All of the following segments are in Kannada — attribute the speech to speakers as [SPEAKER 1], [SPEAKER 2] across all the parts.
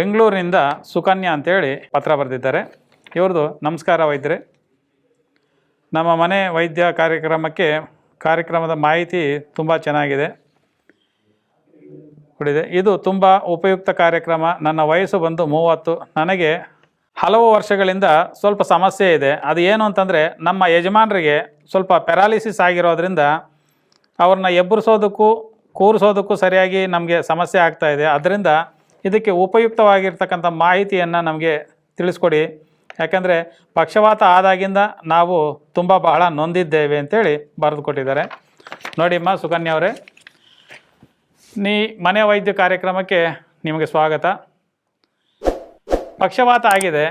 [SPEAKER 1] ಬೆಂಗಳೂರಿನಿಂದ ಸುಕನ್ಯಾ ಅಂತೇಳಿ ಪತ್ರ ಬರೆದಿದ್ದಾರೆ. ಇವ್ರದ್ದು ನಮಸ್ಕಾರ ವೈದ್ಯರೇ. ನಮ್ಮ ಮನೆ ವೈದ್ಯ ಕಾರ್ಯಕ್ರಮಕ್ಕೆ ಕಾರ್ಯಕ್ರಮದ ಮಾಹಿತಿ ತುಂಬ ಚೆನ್ನಾಗಿದೆ. ಕೊಡಿದೆ. ಇದು ತುಂಬ ಉಪಯುಕ್ತ ಕಾರ್ಯಕ್ರಮ. ನನ್ನ ವಯಸ್ಸು ಬಂದು ಮೂವತ್ತು. ನನಗೆ ಹಲವು ವರ್ಷಗಳಿಂದ ಸ್ವಲ್ಪ ಸಮಸ್ಯೆ ಇದೆ. ಅದು ಏನು ಅಂತಂದರೆ ನಮ್ಮ ಯಜಮಾನರಿಗೆ ಸ್ವಲ್ಪ ಪ್ಯಾರಾಲಿಸಿಸ್ ಆಗಿರೋದ್ರಿಂದ ಅವ್ರನ್ನ ಎಬ್ಬರಿಸೋದಕ್ಕೂ ಕೂರಿಸೋದಕ್ಕೂ ಸರಿಯಾಗಿ ನಮಗೆ ಸಮಸ್ಯೆ ಆಗ್ತಾಯಿದೆ ಅದರಿಂದ ಇದಕ್ಕೆ ಉಪಯುಕ್ತವಾಗಿರ್ತಕ್ಕಂಥ ಮಾಹಿತಿಯನ್ನು ನಮಗೆ ತಿಳಿಸ್ಕೊಡಿ. ಯಾಕಂದರೆ ಪಕ್ಷಪಾತ ಆದಾಗಿಂದ ನಾವು ತುಂಬ ಬಹಳ ನೊಂದಿದ್ದೇವೆ ಅಂತೇಳಿ ಬರೆದು ಕೊಟ್ಟಿದ್ದಾರೆ. ನೋಡಿಮ್ಮ ಸುಕನ್ಯಾ ಅವರೇ. ನೀ ಮನೆ ವೈದ್ಯ ಕಾರ್ಯಕ್ರಮಕ್ಕೆ ನಿಮಗೆ ಸ್ವಾಗತ. ಪಕ್ಷಪಾತ ಆಗಿದೆ.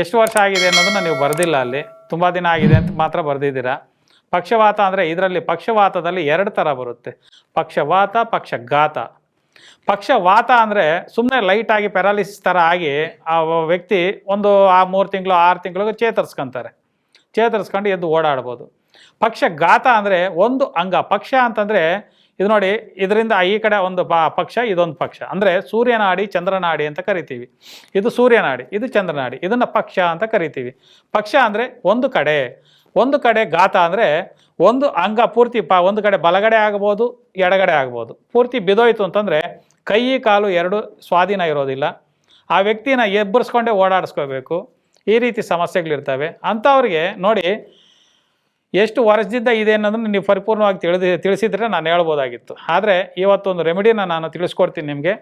[SPEAKER 1] ಎಷ್ಟು ವರ್ಷ ಆಗಿದೆ ಅನ್ನೋದನ್ನು ನೀವು ಬರೆದಿಲ್ಲ ಅಲ್ಲಿ. ತುಂಬ ದಿನ ಆಗಿದೆ ಅಂತ ಮಾತ್ರ ಬರೆದಿದ್ದೀರಾ. ಪಕ್ಷವಾತ ಅಂದರೆ ಇದರಲ್ಲಿ ಪಕ್ಷವಾತದಲ್ಲಿ ಎರಡು ಥರ ಬರುತ್ತೆ. ಪಕ್ಷವಾತ ಪಕ್ಷಘಾತ ಪಕ್ಷವಾತ ಅಂದರೆ ಸುಮ್ಮನೆ ಲೈಟಾಗಿ ಪ್ಯಾರಾಲಿಸಿಸ್ ಥರ ಆಗಿ ಆ ವ್ಯಕ್ತಿ ಒಂದು ಆ ಮೂರು ತಿಂಗಳು, ಆರು ತಿಂಗಳು ಚೇತರಿಸ್ಕೊಂತಾರೆ. ಚೇತರಿಸ್ಕೊಂಡು ಎದ್ದು ಓಡಾಡ್ಬೋದು. ಪಕ್ಷಘಾತ ಅಂದರೆ ಒಂದು ಅಂಗ. ಪಕ್ಷ ಅಂತಂದರೆ ಇದು ನೋಡಿ, ಇದರಿಂದ ಈ ಕಡೆ ಒಂದು ಪಕ್ಷ, ಇದೊಂದು ಪಕ್ಷ. ಅಂದರೆ ಸೂರ್ಯನಾಡಿ, ಚಂದ್ರನಾಡಿ ಅಂತ ಕರಿತೀವಿ. ಇದು ಸೂರ್ಯನಾಡಿ, ಇದು ಚಂದ್ರನಾಡಿ, ಇದನ್ನು ಪಕ್ಷ ಅಂತ ಕರಿತೀವಿ. ಪಕ್ಷ ಅಂದರೆ ಒಂದು ಕಡೆ. ಒಂದು ಕಡೆ ಗಾತ ಅಂದರೆ ಒಂದು ಅಂಗ ಪೂರ್ತಿ ಪ, ಒಂದು ಕಡೆ ಬಲಗಡೆ ಆಗ್ಬೋದು, ಎಡಗಡೆ ಆಗ್ಬೋದು. ಪೂರ್ತಿ ಬಿದೋಯ್ತು ಅಂತಂದರೆ ಕೈ, ಕಾಲು ಎರಡು ಸ್ವಾಧೀನ ಇರೋದಿಲ್ಲ. ಆ ವ್ಯಕ್ತಿನ ಎಬ್ಬರಿಸ್ಕೊಂಡೇ ಓಡಾಡಿಸ್ಕೋಬೇಕು. ಈ ರೀತಿ ಸಮಸ್ಯೆಗಳಿರ್ತವೆ. ಅಂಥವ್ರಿಗೆ ನೋಡಿ ಎಷ್ಟು ವರ್ಷದಿಂದ ಇದೆ ಅನ್ನೋದನ್ನು ನೀವು ಪರಿಪೂರ್ಣವಾಗಿ ತಿಳಿದು ತಿಳಿಸಿದರೆ ನಾನು ಹೇಳ್ಬೋದಾಗಿತ್ತು. ಆದರೆ ಇವತ್ತೊಂದು ರೆಮಿಡಿನ ನಾನು ತಿಳಿಸ್ಕೊಡ್ತೀನಿ ನಿಮಗೆ.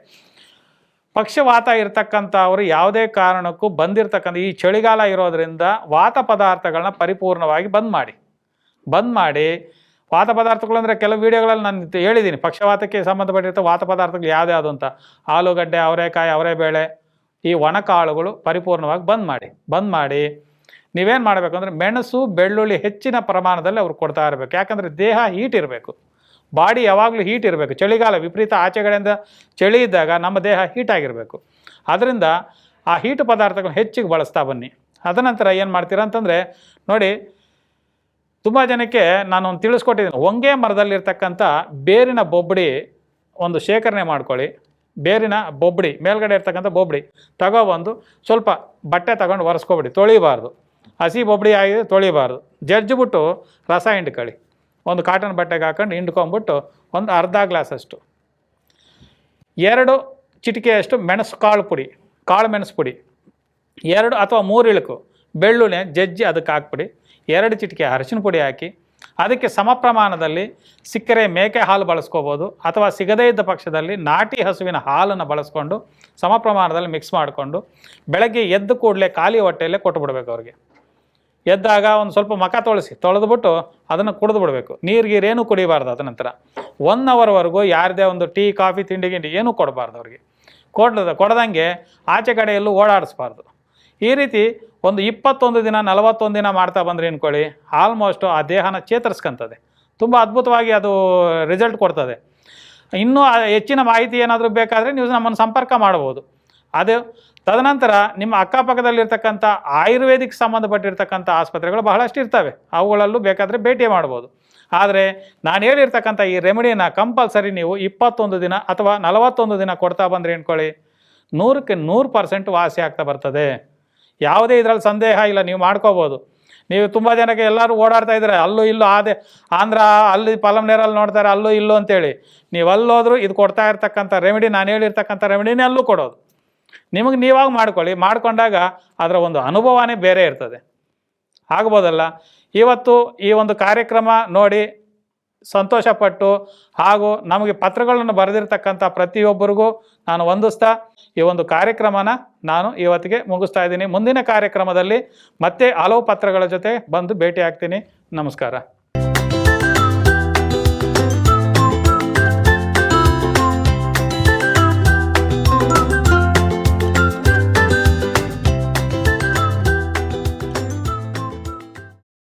[SPEAKER 1] ಪಕ್ಷವಾತ ಇರ್ತಕ್ಕಂಥವ್ರು ಯಾವುದೇ ಕಾರಣಕ್ಕೂ ಬಂದಿರತಕ್ಕಂಥ ಈ ಚಳಿಗಾಲ ಇರೋದರಿಂದ ವಾತ ಪದಾರ್ಥಗಳನ್ನ ಪರಿಪೂರ್ಣವಾಗಿ ಬಂದ್ ಮಾಡಿ. ಬಂದ್ ಮಾಡಿ. ವಾತ ಪದಾರ್ಥಗಳು ಅಂದರೆ ಕೆಲವು ವೀಡಿಯೋಗಳಲ್ಲಿ ನಾನು ಹೇಳಿದ್ದೀನಿ. ಪಕ್ಷವಾತಕ್ಕೆ ಸಂಬಂಧಪಟ್ಟಿರ್ತ ವಾತ ಪದಾರ್ಥಗಳು ಯಾವ್ದ್ಯಾವುದು ಅಂತ. ಆಲೂಗಡ್ಡೆ, ಅವರೆಕಾಯಿ, ಅವರೆಬೇಳೆ ಈ ಒಣಕಾಳುಗಳು ಪರಿಪೂರ್ಣವಾಗಿ ಬಂದ್ ಮಾಡಿ. ಬಂದ್ ಮಾಡಿ. ನೀವೇನು ಮಾಡಬೇಕು ಅಂದರೆ ಮೆಣಸು, ಬೆಳ್ಳುಳ್ಳಿ ಹೆಚ್ಚಿನ ಪ್ರಮಾಣದಲ್ಲಿ ಅವ್ರು ಕೊಡ್ತಾ ಇರಬೇಕು. ಯಾಕಂದರೆ ದೇಹ ಹೀಟ್ ಇರಬೇಕು. ಬಾಡಿ ಯಾವಾಗಲೂ ಹೀಟ್ ಇರಬೇಕು. ಚಳಿಗಾಲ ವಿಪರೀತ ಆಚೆಗಳಿಂದ ಚಳಿ ಇದ್ದಾಗ ನಮ್ಮ ದೇಹ ಹೀಟ್ ಆಗಿರಬೇಕು. ಅದರಿಂದ ಆ ಹೀಟ್ ಪದಾರ್ಥಗಳು ಹೆಚ್ಚಿಗೆ ಬಳಸ್ತಾ ಬನ್ನಿ. ಅದನಂತರ ಏನು ಮಾಡ್ತೀರಾ ಅಂತಂದರೆ, ನೋಡಿ, ತುಂಬ ಜನಕ್ಕೆ ನಾನು ಒಂದು ತಿಳಿಸ್ಕೊಟ್ಟಿದ್ದೀನಿ. ಹೊಂಗೆ ಮರದಲ್ಲಿರ್ತಕ್ಕಂಥ ಬೇರಿನ ಬೊಬ್ಬಡಿ ಒಂದು ಶೇಖರಣೆ ಮಾಡ್ಕೊಳ್ಳಿ. ಬೇರಿನ ಬೊಬ್ಬಡಿ ಮೇಲ್ಗಡೆ ಇರ್ತಕ್ಕಂಥ ಬೊಬ್ಬಡಿ ತಗೊಬಂದು ಸ್ವಲ್ಪ ಬಟ್ಟೆ ತಗೊಂಡು ಒರೆಸ್ಕೊಬಿಡಿ. ತೊಳಿಬಾರ್ದು. ಹಸಿ ಬೊಬ್ಬಡಿ ಆಗಿದೆ, ತೊಳಿಬಾರ್ದು. ಜಜ್ಜಿಬಿಟ್ಟು ರಸ ಹಿಂಡ್ಕೊಳ್ಳಿ. ಒಂದು ಕಾಟನ್ ಬಟ್ಟೆಗೆ ಹಾಕೊಂಡು ಹಿಂಡ್ಕೊಂಬಿಟ್ಟು ಒಂದು ಅರ್ಧ ಗ್ಲಾಸಷ್ಟು ಎರಡು ಚಿಟಿಕೆಯಷ್ಟು ಮೆಣಸು ಕಾಳು ಪುಡಿ, ಕಾಳು ಮೆಣಸು ಪುಡಿ. ಎರಡು ಅಥವಾ ಮೂರು ಇಳುಕು ಬೆಳ್ಳುಳ್ಳಿ ಜಜ್ಜಿ ಅದಕ್ಕೆ ಹಾಕ್ಬಿಡಿ. ಎರಡು ಚಿಟಿಕೆ ಅರಶಿನ ಪುಡಿ ಹಾಕಿ, ಅದಕ್ಕೆ ಸಮ ಪ್ರಮಾಣದಲ್ಲಿ ಸಿಕ್ಕರೆ ಮೇಕೆ ಹಾಲು ಬಳಸ್ಕೋಬೋದು ಅಥವಾ ಸಿಗದೇ ಇದ್ದ ಪಕ್ಷದಲ್ಲಿ ನಾಟಿ ಹಸುವಿನ ಹಾಲನ್ನು ಬಳಸ್ಕೊಂಡು ಸಮ ಪ್ರಮಾಣದಲ್ಲಿ ಮಿಕ್ಸ್ ಮಾಡಿಕೊಂಡು ಬೆಳಗ್ಗೆ ಎದ್ದು ಕೂಡಲೇ ಖಾಲಿ ಹೊಟ್ಟೆಯಲ್ಲೇ ಕೊಟ್ಬಿಡ್ಬೇಕು ಅವ್ರಿಗೆ. ಎದ್ದಾಗ ಒಂದು ಸ್ವಲ್ಪ ಮಖ ತೊಳಸಿ, ತೊಳೆದ್ಬಿಟ್ಟು ಅದನ್ನು ಕುಡಿದು ಬಿಡಬೇಕು. ನೀರು ಗೀರೇನು ಕುಡಿಬಾರ್ದು ಅದ ನಂತರ. ಒನ್ ಅವರ್ವರೆಗೂ ಯಾರದೇ ಒಂದು ಟೀ, ಕಾಫಿ, ತಿಂಡಿ, ಗಿಂಡಿ ಏನೂ ಕೊಡಬಾರ್ದು ಅವ್ರಿಗೆ. ಕೊಡ್ಲದ, ಕೊಡದಂಗೆ ಆಚೆ ಕಡೆಯಲ್ಲೂ ಓಡಾಡಿಸ್ಬಾರ್ದು. ಈ ರೀತಿ ಒಂದು ಇಪ್ಪತ್ತೊಂದು ದಿನ, ನಲವತ್ತೊಂದು ದಿನ ಮಾಡ್ತಾ ಬಂದ್ರೆ ಅನ್ಕೊಳ್ಳಿ ಆಲ್ಮೋಸ್ಟು ಆ ದೇಹನ ಚೇತರಿಸ್ಕೊಂತದೆ. ತುಂಬ ಅದ್ಭುತವಾಗಿ ಅದು ರಿಸಲ್ಟ್ ಕೊಡ್ತದೆ. ಇನ್ನೂ ಹೆಚ್ಚಿನ ಮಾಹಿತಿ ಏನಾದರೂ ಬೇಕಾದರೆ ನೀವು ನಮ್ಮನ್ನು ಸಂಪರ್ಕ ಮಾಡ್ಬೋದು. ಅದು ತದನಂತರ ನಿಮ್ಮ ಅಕ್ಕಪಕ್ಕದಲ್ಲಿರ್ತಕ್ಕಂಥ ಆಯುರ್ವೇದಿಕ್ ಸಂಬಂಧಪಟ್ಟಿರ್ತಕ್ಕಂಥ ಆಸ್ಪತ್ರೆಗಳು ಬಹಳಷ್ಟು ಇರ್ತವೆ. ಅವುಗಳಲ್ಲೂ ಬೇಕಾದರೆ ಭೇಟಿ ಮಾಡ್ಬೋದು. ಆದರೆ ನಾನು ಹೇಳಿರ್ತಕ್ಕಂಥ ಈ ರೆಮಿಡಿಯನ್ನು ಕಂಪಲ್ಸರಿ ನೀವು ಇಪ್ಪತ್ತೊಂದು ದಿನ ಅಥವಾ ನಲವತ್ತೊಂದು ದಿನ ಕೊಡ್ತಾ ಬಂದರೆ ಅಂದ್ಕೊಳ್ಳಿ ನೂರಕ್ಕೆ ನೂರು ಪರ್ಸೆಂಟ್ ವಾಸಿ ಆಗ್ತಾ ಬರ್ತದೆ. ಯಾವುದೇ ಇದರಲ್ಲಿ ಸಂದೇಹ ಇಲ್ಲ, ನೀವು ಮಾಡ್ಕೋಬೋದು. ನೀವು ತುಂಬ ಜನಕ್ಕೆ ಎಲ್ಲರೂ ಓಡಾಡ್ತಾ ಇದ್ದಾರೆ ಅಲ್ಲೂ ಇಲ್ಲೂ ಆದೆ, ಆಂಧ್ರ, ಅಲ್ಲಿ ಪಲಮ್ನೇರಲ್ಲಿ ನೋಡ್ತಾರೆ, ಅಲ್ಲೂ ಇಲ್ಲೂ ಅಂತೇಳಿ. ನೀವು ಅಲ್ಲೋದ್ರೂ ಇದು ಕೊಡ್ತಾ ಇರ್ತಕ್ಕಂಥ ರೆಮಿಡಿ, ನಾನು ಹೇಳಿರ್ತಕ್ಕಂಥ ರೆಮಿಡಿನೇ ಅಲ್ಲೂ ಕೊಡೋದು. ನಿಮಗೆ ನೀವಾಗ ಮಾಡ್ಕೊಳ್ಳಿ. ಮಾಡಿಕೊಂಡಾಗ ಅದರ ಒಂದು ಅನುಭವನೇ ಬೇರೆ ಇರ್ತದೆ. ಆಗ್ಬೋದಲ್ಲ? ಇವತ್ತು ಈ ಒಂದು ಕಾರ್ಯಕ್ರಮ ನೋಡಿ ಸಂತೋಷಪಟ್ಟು ಹಾಗೂ ನಮಗೆ ಪತ್ರಗಳನ್ನು ಬರೆದಿರ್ತಕ್ಕಂಥ ಪ್ರತಿಯೊಬ್ಬರಿಗೂ ನಾನು ವಂದಿಸ್ತಾ ಈ ಒಂದು ಕಾರ್ಯಕ್ರಮನ ನಾನು ಇವತ್ತಿಗೆ ಮುಗಿಸ್ತಾ ಇದ್ದೀನಿ. ಮುಂದಿನ ಕಾರ್ಯಕ್ರಮದಲ್ಲಿ ಮತ್ತೆ ಹಲವು ಪತ್ರಗಳ ಜೊತೆ ಬಂದು ಭೇಟಿ ಆಗ್ತೀನಿ ನಮಸ್ಕಾರ.